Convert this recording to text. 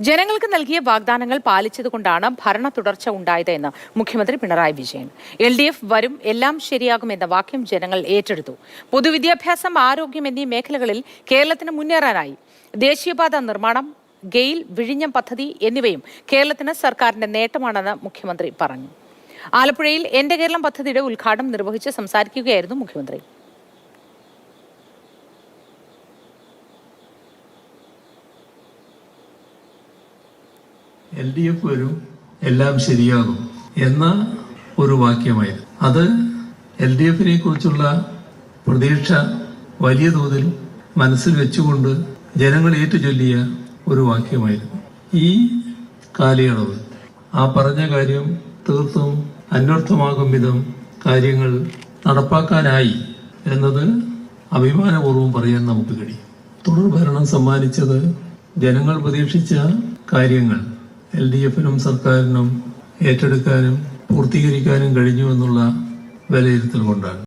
ജനങ്ങൾക്ക് നൽകിയ വാഗ്ദാനങ്ങൾ പാലിച്ചതുകൊണ്ടാണ് ഭരണ തുടർച്ച ഉണ്ടായത് എന്ന് മുഖ്യമന്ത്രി Pinarayi Vijayan. L D F വരും എല്ലാം ശരിയാകും എന്ന വാക്യം ജനങ്ങൾ ഏറ്റെടുത്തു. പൊതുവിദ്യാഭ്യാസം ആരോഗ്യം എന്നീ മേഖലകളിൽ കേരളത്തിന് മുന്നേറാനായി. ദേശീയപാത നിർമ്മാണം ഗെയിൽ വിഴിഞ്ഞം പദ്ധതി എന്നിവയും കേരളത്തിന് സർക്കാരിന്റെ നേട്ടമാണെന്ന് മുഖ്യമന്ത്രി പറഞ്ഞു. ആലപ്പുഴയിൽ എന്റെ കേരളം പദ്ധതിയുടെ ഉദ്ഘാടനം നിർവഹിച്ച് സംസാരിക്കുകയായിരുന്നു മുഖ്യമന്ത്രി. എൽ ഡി എഫ് വരും എല്ലാം ശരിയാകും എന്ന ഒരു വാക്യമായിരുന്നു. അത് എൽ ഡി എഫിനെ കുറിച്ചുള്ള പ്രതീക്ഷ വലിയ തോതിൽ മനസ്സിൽ വെച്ചുകൊണ്ട് ജനങ്ങൾ ഏറ്റുചൊല്ലിയ ഒരു വാക്യമായിരുന്നു. ഈ കാലയളവ് ആ പറഞ്ഞ കാര്യം തീർത്തും അന്വർത്ഥമാകും വിധം കാര്യങ്ങൾ നടപ്പാക്കാനായി എന്നത് അഭിമാനപൂർവം പറയാൻ നമുക്ക് കഴിയും. തുടർഭരണം സമ്മാനിച്ചത് ജനങ്ങൾ പ്രതീക്ഷിച്ച കാര്യങ്ങൾ. എൽ ഡി എഫിനും സർക്കാരിനും ഏറ്റെടുക്കാനും പൂർത്തീകരിക്കാനും കഴിഞ്ഞു എന്നുള്ള വിലയിരുത്തൽ കൊണ്ടാണ്.